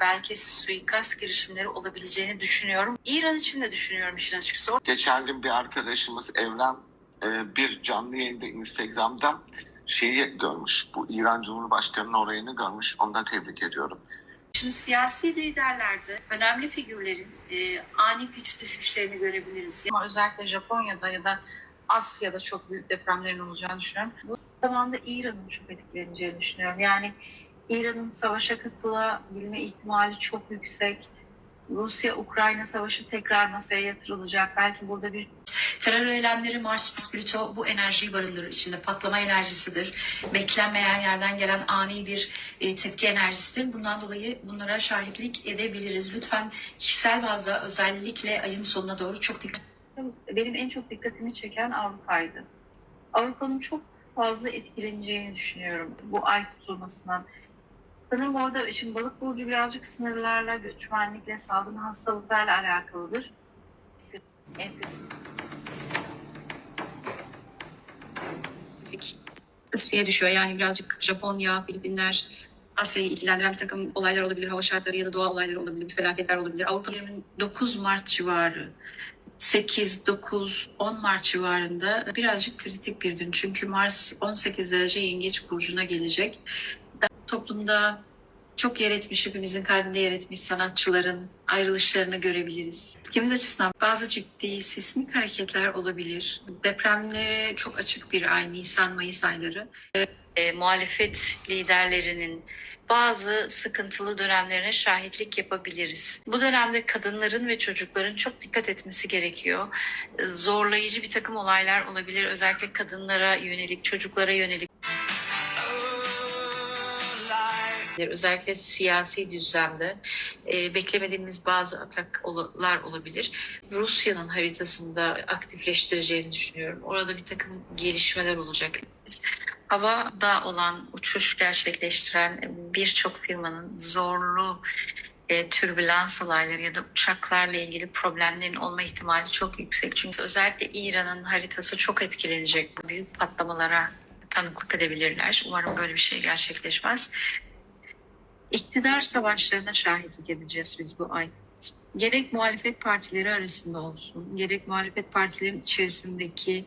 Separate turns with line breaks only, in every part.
belki suikast girişimleri olabileceğini düşünüyorum. İran için de düşünüyorum işin açıkçası.
Geçen gün bir arkadaşımız Evren e, bir canlı yayında Instagram'da şeyi görmüş. Bu İran Cumhurbaşkanı'nın orayını görmüş. Onu da tebrik ediyorum.
Şimdi siyasi liderlerde önemli figürlerin e, ani güç düşüşlerini görebiliriz.
Ama özellikle Japonya'da ya da Asya'da çok büyük depremlerin olacağını düşünüyorum. Bu zamanda İran'ın çok etkileneceğini düşünüyorum. Yani İran'ın savaşa katılabilme ihtimali çok yüksek. Rusya-Ukrayna savaşı tekrar masaya yatırılacak. Belki burada bir
Terör eylemleri Mars Plüto bu enerjiyi barındırır içinde. Patlama enerjisidir. Beklenmeyen yerden gelen ani bir e, tepki enerjisidir. Bundan dolayı bunlara şahitlik edebiliriz. Lütfen kişisel bazda özellikle ayın sonuna doğru çok dikkat
benim en çok dikkatimi çeken Avrupa'ydı. Avrupa'nın çok fazla etkileneceğini düşünüyorum bu ay tutulmasından. Sanırım orada şimdi balık burcu birazcık sınırlarla, göçmenlikle, salgın hastalıklarla alakalıdır. En
Pasifik'e düşüyor. Yani birazcık Japonya, Filipinler, Asya'yı ilgilendiren bir takım olaylar olabilir. Hava şartları ya da doğa olayları olabilir. Felaketler olabilir. Avrupa 29 Mart civarı 8, 9, 10 Mart civarında birazcık kritik bir gün. Çünkü Mars 18 derece yengeç burcuna gelecek. Toplumda çok yer etmiş, hepimizin kalbinde yer etmiş sanatçıların ayrılışlarını görebiliriz. Ülkemiz açısından bazı ciddi sismik hareketler olabilir. Depremlere çok açık bir ay Nisan-Mayıs ayları.
E, muhalefet liderlerinin bazı sıkıntılı dönemlerine şahitlik yapabiliriz. Bu dönemde kadınların ve çocukların çok dikkat etmesi gerekiyor. E, Zorlayıcı bir takım olaylar olabilir. Özellikle kadınlara yönelik, çocuklara yönelik.
Özellikle siyasi düzlemde e, beklemediğimiz bazı ataklar olabilir. Rusya'nın haritasında aktifleştireceğini düşünüyorum. Orada bir takım gelişmeler olacak.
Havada olan uçuş gerçekleştiren birçok firmanın zorlu e, türbülans olayları ya da uçaklarla ilgili problemlerin olma ihtimali çok yüksek. Çünkü özellikle İran'ın haritası çok etkilenecek. Büyük patlamalara tanıklık edebilirler. Umarım böyle bir şey gerçekleşmez. İktidar savaşlarına şahitlik edeceğiz biz bu ay. Gerek muhalefet partileri arasında olsun, gerek muhalefet partilerin içerisindeki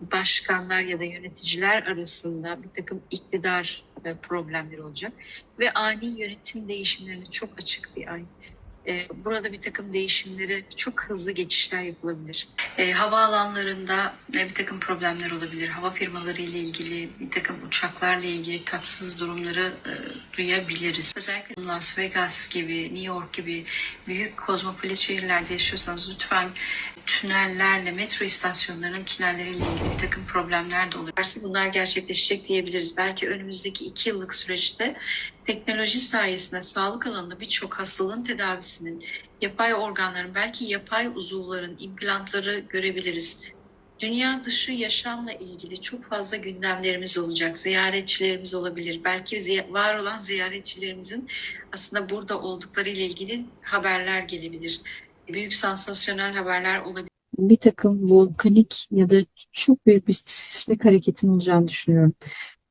başkanlar ya da yöneticiler arasında bir takım iktidar e, problemleri olacak ve ani yönetim değişimlerine çok açık bir ay. E, Burada bir takım değişimlere çok hızlı geçişler yapılabilir.
E, havaalanlarında e, bir takım problemler olabilir. Hava firmaları ile ilgili bir takım uçaklarla ilgili tatsız durumları duyabiliriz. Özellikle Las Vegas gibi, New York gibi büyük kozmopolit şehirlerde yaşıyorsanız lütfen tünellerle, metro istasyonlarının tünelleriyle ilgili bir takım problemler de olabilir. Bunlar gerçekleşecek diyebiliriz. Belki önümüzdeki iki yıllık süreçte teknoloji sayesinde sağlık alanında birçok hastalığın tedavisinin, yapay organların, belki yapay uzuvların, implantları görebiliriz. Dünya dışı yaşamla ilgili çok fazla gündemlerimiz olacak. Ziyaretçilerimiz olabilir. Belki var olan ziyaretçilerimizin aslında burada oldukları ile ilgili haberler gelebilir. Büyük sansasyonel haberler olabilir.
bir takım volkanik ya da çok büyük bir sismik hareketin olacağını düşünüyorum.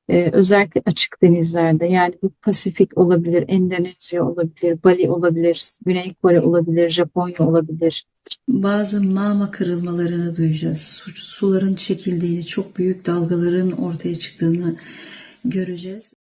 Ee, özellikle açık denizlerde yani bu Pasifik olabilir, Endonezya olabilir, Bali olabilir, Güney Kore olabilir, Japonya olabilir. Bazı mağma kırılmalarını duyacağız. Su- Suların çekildiğini, çok büyük dalgaların ortaya çıktığını göreceğiz.